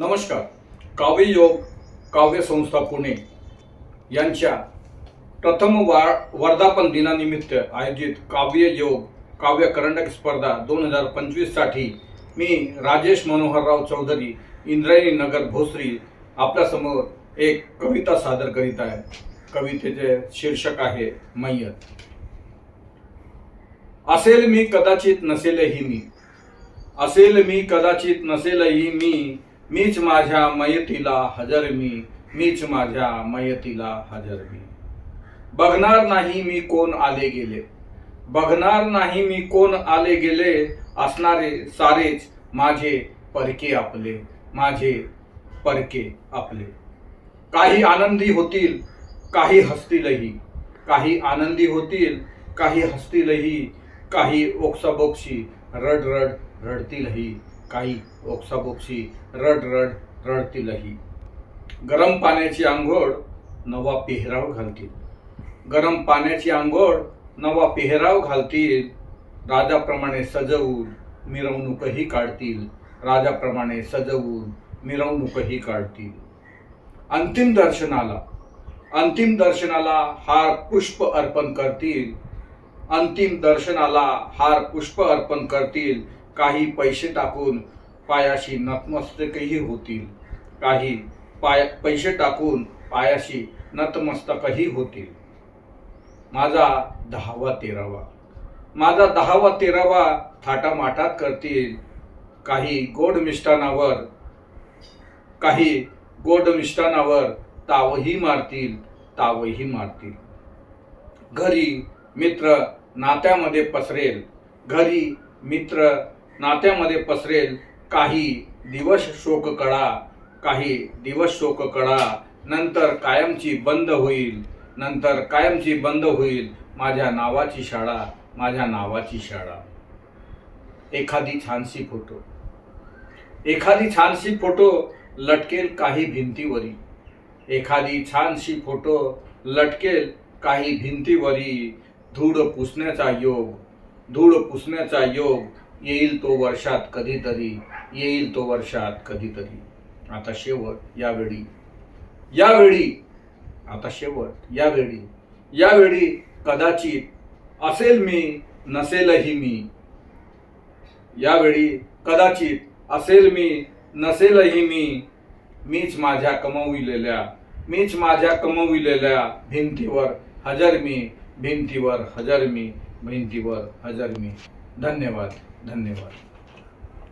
नमस्कार. काव्ययोग काव्य संस्था पुणे यांच्या प्रथम वा वर्धापन दिनानिमित्त आयोजित काव्ययोग काव्य करंडक स्पर्धा दोन हजार पंचवीससाठी मी राजेश मनोहरराव चौधरी इंद्रायणी नगर भोसरी आपल्यासमोर एक कविता सादर करीत आहे. कवितेचे शीर्षक आहे मैयत. असेल मी कदाचित नसेलही मी. असेल मी कदाचित नसेलही मी. मीच माझ्या मयतीला हजर मी मीच माझ्या मयतीला हजर मी. बघणार नाही मी कोण आले गेले. बघणार नाही मी कोण आले गेले असणारे सारेच माझे परके आपले माझे परके आपले. काही आनंदी होतील काही हसतीलही. काही आनंदी होतील काही हसतीलही. काही ओक्साबोक्शी रड रड रडतीलही. काही ओक्साबोक्शी रड रड रडतीलही गरम पाण्याची आंघोळ नवा पेहराव घालतील. गरम पाण्याची आंघोळ नवा पेहराव घालतील. राजाप्रमाणे सजवून मिरवणूकही काढतील. राजाप्रमाणे सजवून मिरवणूकही काढतील. अंतिम दर्शनाला अंतिम दर्शनाला हार पुष्प अर्पण करतील. अंतिम दर्शनाला हार पुष्प अर्पण करतील. काही पैसे टाकून पायाशी नतमस्तकही होतील. काही पाय पैसे टाकून पायाशी नतमस्तकही होतील. माझा दहावा तेरावा. माझा दहावा तेरावा थाटामाटात करतील. काही गोड मिष्टानावर काही गोड मिष्टानावर तावही मारतील तावही मारतील. घरी मित्र नात्यामध्ये पसरेल. घरी मित्र नात्यामध्ये पसरेल काही दिवस शोक कळा काही दिवस शोक कळा नंतर कायमची बंद होईल. नंतर कायमची बंद होईल माझ्या नावाची शाळा माझ्या नावाची शाळा. एखादी छानशी फोटो. एखादी छानशी फोटो लटकेल काही भिंतीवरी. एखादी छानशी फोटो लटकेल काही भिंतीवरी. धूळ पुसण्याचा योग धूळ पुसण्याचा योग येईल तो वर्षात कधीतरी येईल तो वर्षात कधीतरी. आता शेवट यावेळी. यावेळी आता शेवट यावेळी. यावेळी कदाचित असेल मी नसेलही मी. यावेळी कदाचित असेल मी नसेलही मी. मीच माझ्या कमविलेल्या मीच माझ्या कमविलेल्या भिंतीवर हजर मी भिंतीवर हजर मी भिंतीवर हजर मी. धन्यवाद धन्यवाद.